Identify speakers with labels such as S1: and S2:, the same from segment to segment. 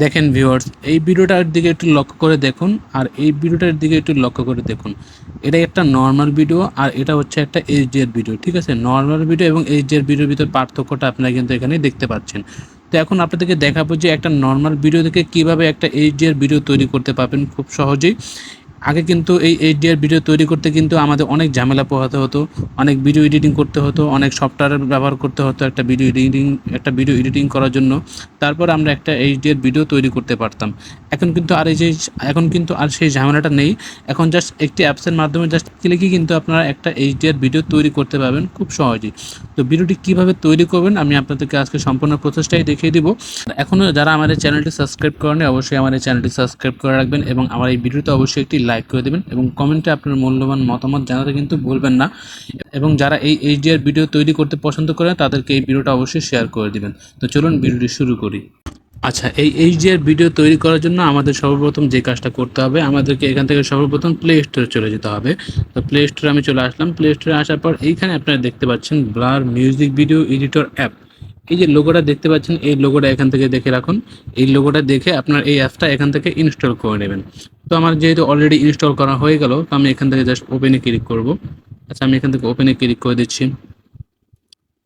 S1: দেখেন ভিউয়ার্স এই ভিডিওটার দিকে একটু লক্ষ্য করে দেখুন আর এই ভিডিওটার দিকে একটু লক্ষ্য করে দেখুন। এটা একটা নর্মাল ভিডিও আর এটা হচ্ছে একটা এইচডি এর ভিডিও ঠিক আছে? নর্মাল ভিডিও এবং এইচডি এর ভিডিওর ভিতরে পার্থক্যটা আপনারা কিন্তু এখানে দেখতে পাচ্ছেন। তো এখন আপনাদেরকে দেখাবো যে একটা নর্মাল ভিডিও থেকে কীভাবে একটা এইচডি এর ভিডিও তৈরি করতে পারবেন খুব সহজেই। আগে কিন্তু এই এইচডিআর ভিডিও তৈরি করতে কিন্তু আমাদের অনেক ঝামেলা পোহাতে হতো, অনেক ভিডিও এডিটিং করতে হতো, অনেক সফটওয়্যার ব্যবহার করতে হতো একটা ভিডিও এডিটিং একটা ভিডিও এডিটিং করার জন্য। তারপর আমরা একটা এইচডিআর ভিডিও তৈরি করতে পারতাম। এখন কিন্তু আর এই যে, এখন কিন্তু আর সেই ঝামেলাটা নেই। এখন জাস্ট একটি অ্যাপসের মাধ্যমে জাস্ট ক্লিকই কিন্তু আপনারা একটা এইচডিআর ভিডিও তৈরি করতে পারবেন খুব সহজেই। তো ভিডিওটি কীভাবে তৈরি করবেন আমি আপনাদেরকে আজকে সম্পূর্ণ প্রচেষ্টাই দেখিয়ে দিব। এখনও যারা আমাদের চ্যানেলটি সাবস্ক্রাইব করেনি অবশ্যই এই চ্যানেলটি সাবস্ক্রাইব করে রাখবেন এবং আমার এই ভিডিওতে অবশ্যই একটি লাইক করে দেবেন এবং কমেন্টে আপনার মূল্যবান মতামত জানাতে কিন্তু ভুলবেন না এবং যারা এই এইচডিআর ভিডিও তৈরি করতে পছন্দ করেন, তাদেরকে এই ভিডিওটা অবশ্যই শেয়ার করে দিবেন। তো চলুন ভিডিওটি শুরু করি। আচ্ছা এই এইচডিআর ভিডিও তৈরি করার জন্য আমাদের সর্বপ্রথম যে কাজটা করতে হবে, আমাদেরকে এখান থেকে সর্বপ্রথম প্লে স্টোরে চলে যেতে হবে। তো প্লে স্টোরে আমি চলে আসলাম। প্লে স্টোরে আসার পর এইখানে আপনারা দেখতে পাচ্ছেন blur music video editor app এই যে লোগোটা দেখতে পাচ্ছেন, এই লোগোটা এখান থেকে দেখে রাখুন। এই লোগোটা দেখে আপনার এই অ্যাপটা এখান থেকে ইনস্টল করে নেবেন। তো আমার যেহেতু অলরেডি ইনস্টল করা হয়ে গেল, তো আমি এখান থেকে জাস্ট ওপেনে ক্লিক করব। আচ্ছা আমি এখান থেকে ওপেনে ক্লিক করে দিচ্ছি।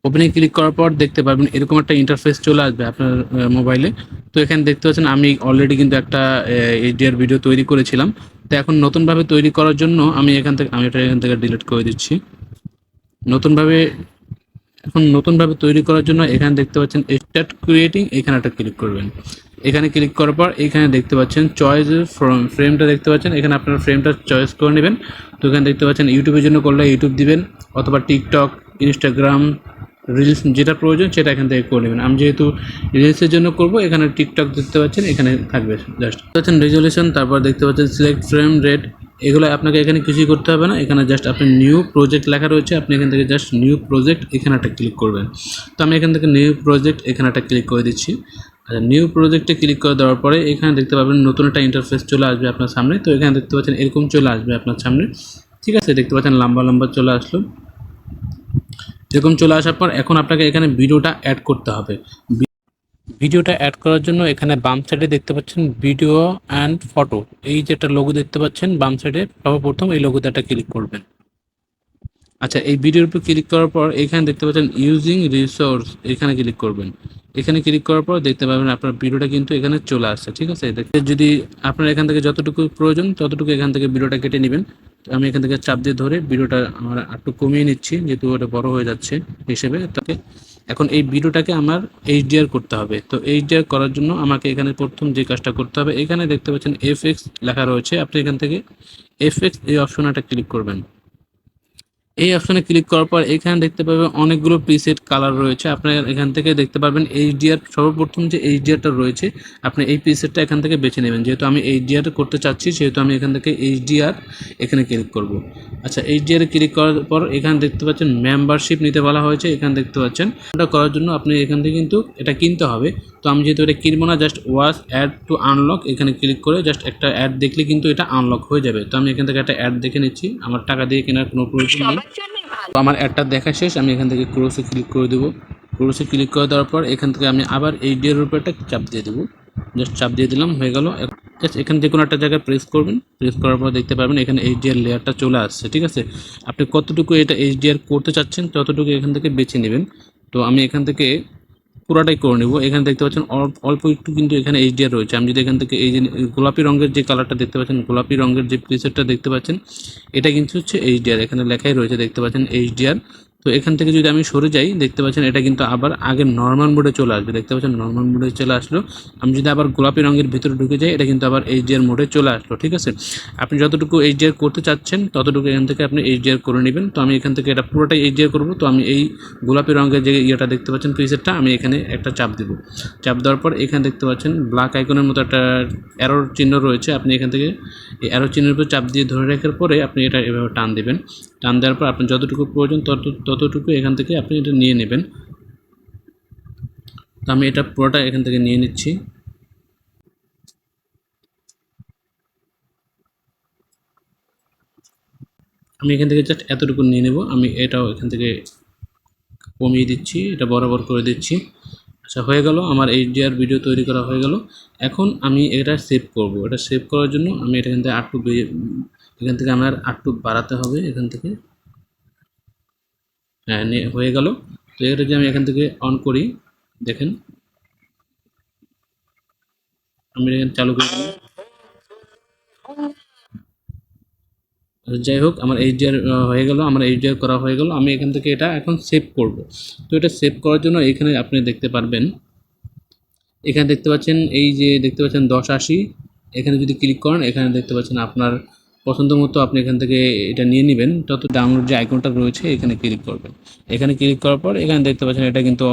S1: ওপেনে ক্লিক করার পর দেখতে পারবেন এরকম একটা ইন্টারফেস চলে আসবে আপনার মোবাইলে তো এখানে দেখতে পাচ্ছেন আমি অলরেডি কিন্তু একটা এইচডিআর ভিডিও তৈরি করেছিলাম। তো এখন নতুনভাবে তৈরি করার জন্য আমি এখান থেকে, আমি এটা এখান থেকে ডিলিট করে দিচ্ছি। নতুনভাবে, এখন নতুনভাবে তৈরি করার জন্য এখানে দেখতে পাচ্ছেন স্টার্ট ক্রিয়েটিং এখানে একটা ক্লিক করবেন। এখানে ক্লিক করার পর এখানে দেখতে পাচ্ছেন চয়েস ফ্রম ফ্রেমটা দেখতে পাচ্ছেন। এখানে আপনার ফ্রেমটা চয়েস করে নেবেন। তো এখানে দেখতে পাচ্ছেন ইউটিউবের জন্য করলে ইউটিউব দিবেন অথবা টিকটক ইনস্টাগ্রাম রিলস যেটা প্রয়োজন সেটা এখান থেকে করে নেবেন। আমি যেহেতু রিলসের জন্য করব, এখানে টিকটক দেখতে পাচ্ছেন, এখানে থাকবে জাস্ট পাচ্ছেন রেজলিউশন তারপর দেখতে পাচ্ছেন সিলেক্ট ফ্রেম রেট এগুলো আপনাকে এখানে কিছুই করতে হবে না। এখানে জাস্ট আপনি নিউ প্রজেক্ট লেখা রয়েছে, আপনি এখান থেকে জাস্ট নিউ প্রজেক্ট এখানে একটা ক্লিক করবেন। তো আমি এখান থেকে নিউ প্রজেক্ট এখানে একটা ক্লিক করে দিচ্ছি। আচ্ছা নিউ প্রজেক্টে ক্লিক করে দেওয়ার পরে এখানে দেখতে পাবেন নতুন একটা ইন্টারফেস চলে আসবে আপনার সামনে। তো এখানে দেখতে পাচ্ছেন এরকম চলে আসবে আপনার সামনে। ঠিক আছে, দেখতে পাচ্ছেন লম্বা লম্বা চলে আসলো। এরকম চলে আসার পর এখন আপনাকে এখানে ভিডিওটা অ্যাড করতে হবে। ভিডিওটা অ্যাড করার জন্য এখানে বাম সাইডে দেখতে পাচ্ছেন ভিডিও অ্যান্ড ফটো এই যে একটা লোগো দেখতে পাচ্ছেন, বাম সাইডে সর্বপ্রথম এই লোগোতে একটা ক্লিক করবেন। আচ্ছা এই ভিডিওর উপর ক্লিক করার পর এখানে দেখতে পাচ্ছেন ইউজিং রিসোর্স এখানে ক্লিক করবেন। এখানে ক্লিক করার পর দেখতে পাবেন আপনার ভিডিওটা কিন্তু এখানে চলে আসছে, ঠিক আছে? দেখতে যদি আপনার এখান থেকে যতটুকু প্রয়োজন, ততটুকু এখান থেকে ভিডিওটা কেটে নেবেন। তো আমি এখান থেকে চাপ দিয়ে ধরে ভিডিওটা আমার একটু কমিয়ে নিচ্ছি, যেহেতু ওটা বড় হয়ে যাচ্ছে হিসেবে। তাকে এখন এই ভিডিওটাকে আমার এইচডিআর করতে হবে। তো এইচডিআর করার জন্য আমাকে এখানে প্রথম যে কাজটা করতে হবে, এখানে দেখতে পাচ্ছেন এফ লেখা রয়েছে। আপনি এখান থেকে এফ এই অপশনটা ক্লিক করবেন। এই অপশনে ক্লিক করার পর এখানে দেখতে পাবেন অনেকগুলো প্রিসেট কালার রয়েছে। আপনার এখান থেকে দেখতে পারবেন এইচডিআর সর্বপ্রথম যে এইচডিআরটা রয়েছে, আপনি এই প্রিসেটটা এখান থেকে বেছে নেবেন। যেহেতু আমি এইচডিআর করতে চাচ্ছি, সেহেতু আমি এখান থেকে এইচডিআর এখানে ক্লিক করব। আচ্ছা এইচডিআর ক্লিক করার পর এখানে দেখতে পাচ্ছেন মেম্বারশিপ নিতে বলা হয়েছে। এখানে দেখতে পাচ্ছেন এটা করার জন্য আপনি এখান থেকে কিন্তু এটা কিনতে হবে। তো আমি যেহেতু এটা কিনবো না just watch ad to unlock এখানে ক্লিক করে জাস্ট একটা অ্যাড দেখলে কিন্তু এটা আনলক হয়ে যাবে। তো আমি এখান থেকে একটা অ্যাড দেখে নিচ্ছি। আমার টাকা দিয়ে কেনার কোনো প্রয়োজন নেই। আমার অ্যাডটা দেখা শেষ, আমি এখান থেকে ক্রোসে ক্লিক করে দেবো। ক্রোসে ক্লিক করে দেওয়ার পর এখান থেকে আমি আবার এই ডিয়ের উপর একটা চাপ দিয়ে দেবো। জাস্ট চাপ দিয়ে দিলাম, হয়ে গেল। জাস্ট থেকে কোনো একটা জায়গায় প্রেস করবেন। প্রেস করার পর দেখতে পারবেন এখানে এইচডিআর লেয়ারটা চলে আসছে, ঠিক আছে? আপনি কতটুকু এটা এইচডিআর করতে চাচ্ছেন, ততটুকু এখান থেকে বেছে নেবেন। তো আমি এখান থেকে পুরাটাই করে নেব। এখানে দেখতে পাচ্ছেন অল্প একটু কিন্তু এখানে এইচডিআর রয়েছে। আমি যদি এখান থেকে এই যে গোলাপি রঙের যে কালারটা দেখতে পাচ্ছেন, গোলাপি রঙের যে প্রিসেটটা দেখতে পাচ্ছেন, এটা কিন্তু হচ্ছে এইচডিআর এখানে লেখাই রয়েছে, দেখতে পাচ্ছেন এইচডিআর তো এখান থেকে যদি আমি সরে যাই, দেখতে পাচ্ছেন এটা কিন্তু আবার আগে নর্মাল মোডে চলে আসবে। দেখতে পাচ্ছেন নর্মাল মোডে চলে আসলো। আমি যদি আবার গোলাপি রঙের ভিতরে ঢুকে যাই, এটা কিন্তু আবার এইচ এইচডিআর মোডে চলে আসলো, ঠিক আছে? আপনি যতটুকু এইচডিআর করতে চাচ্ছেন, ততটুকু এখান থেকে আপনি এইচডিআর করে নেবেন। তো আমি এখান থেকে এটা পুরোটাই এইচ এইচডিআর করব। তো আমি এই গোলাপি রঙের যে ইয়েটা দেখতে পাচ্ছেন প্রিসেটটা আমি এখানে একটা চাপ দেবো। চাপ দেওয়ার পর এখানে দেখতে পাচ্ছেন ব্ল্যাক আইকনের মতো একটা অ্যারোর চিহ্ন রয়েছে। আপনি এখান থেকে এই অ্যারো চিহ্নের উপর চাপ দিয়ে ধরে রাখার পরে আপনি এটা এভাবে টান দেবেন। টান দেওয়ার পর আপনার যতটুকু প্রয়োজন তত ততটুকু এখান থেকে আপনি এটা নিয়ে নেবেন? তো আমি এটা পুরোটা এখান থেকে নিয়ে নিচ্ছি। আমি এখান থেকে জাস্ট এতটুকু নিয়ে নেব। আমি এটাও এখান থেকে কমিয়ে দিচ্ছি, এটা বরাবর করে দিচ্ছি। আচ্ছা হয়ে গেল, আমার এইচডিআর ভিডিও তৈরি করা হয়ে গেল। এখন আমি এটা সেভ করব। এটা সেভ করার জন্য আমি এটা এখান থেকে আটটু এখান থেকে আমার আটটু বাড়াতে হবে, এখান থেকে। হ্যাঁ হয়ে গেল। তো এটা যদি আমি এখান থেকে অন করি, দেখেন। আমি এখানে চালু করে যাই হোক, আমার এইচডিআর হয়ে গেল, আমার এইচডিআর করা হয়ে গেল। আমি এখান থেকে এটা এখন সেভ করব। তো এটা সেভ করার জন্য এখানে আপনি দেখতে পারবেন। এখানে দেখতে পাচ্ছেন, এই যে দেখতে পাচ্ছেন দশ আশি। এখানে যদি ক্লিক করেন, এখানে দেখতে পাচ্ছেন আপনার পছন্দ মতো আপনি এখান থেকে এটা নিয়ে নেবেন। তত ডাউনলোড যে আইকনটা রয়েছে, এখানে ক্লিক করবেন। এখানে ক্লিক করার পর এখানে দেখতে পাচ্ছেন এটা কিন্তু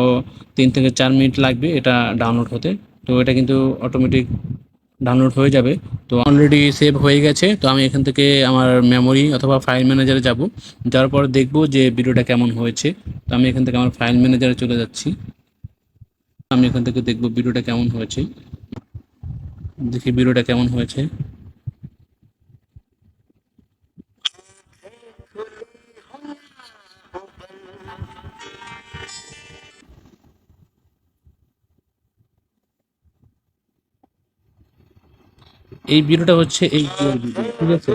S1: তিন থেকে চার মিনিট লাগবে এটা ডাউনলোড হতে। তো এটা কিন্তু অটোমেটিক ডাউনলোড হয়ে যাবে। তো অলরেডি সেভ হয়ে গেছে। তো আমি এখান থেকে আমার মেমোরি অথবা ফাইল ম্যানেজারে যাব। যাওয়ার পর দেখব যে ভিডিওটা কেমন হয়েছে। তো আমি এখান থেকে আমার ফাইল ম্যানেজারে চলে যাচ্ছি। আমি এখান থেকে দেখব ভিডিওটা কেমন হয়েছে। দেখি ভিডিওটা কেমন হয়েছে। এই ভিডিওটা হচ্ছে এই ঠিক আছে?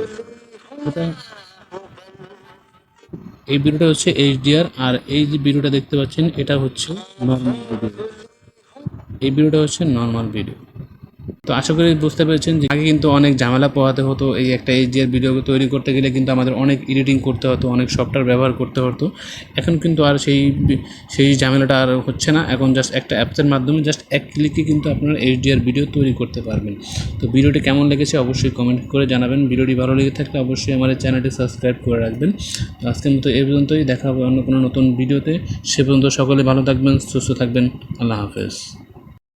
S1: এই ভিডিওটা হচ্ছে এইচডিআর, আর এই যে ভিডিওটা দেখতে পাচ্ছেন, এটা হচ্ছে নর্মাল ভিডিও এই ভিডিওটা হচ্ছে নর্মাল ভিডিও তো আশা করি বুঝতে পেরেছেন যে আগে কিন্তু অনেক ঝামেলা পোহাতে হতো, এই একটা এইচডিআর ভিডিও তৈরি করতে গেলে কিন্তু আমাদের অনেক এডিটিং করতে হতো, অনেক সফটওয়্যার ব্যবহার করতে হতো। এখন কিন্তু আর সেই সেই ঝামেলাটা আর হচ্ছে না। এখন জাস্ট একটা অ্যাপসের মাধ্যমে জাস্ট এক ক্লিকে কিন্তু আপনারা এইচডিআর ভিডিও তৈরি করতে পারবেন। তো ভিডিওটি কেমন লেগেছে অবশ্যই কমেন্ট করে জানাবেন। ভিডিওটি ভালো লেগে থাকলে অবশ্যই আমাদের চ্যানেলটি সাবস্ক্রাইব করে রাখবেন। তো আজকের মতো এই পর্যন্তই। দেখা হবে অন্য কোনো নতুন ভিডিওতে। সে পর্যন্ত সকলে ভালো থাকবেন, সুস্থ থাকবেন। আল্লাহ হাফেজ।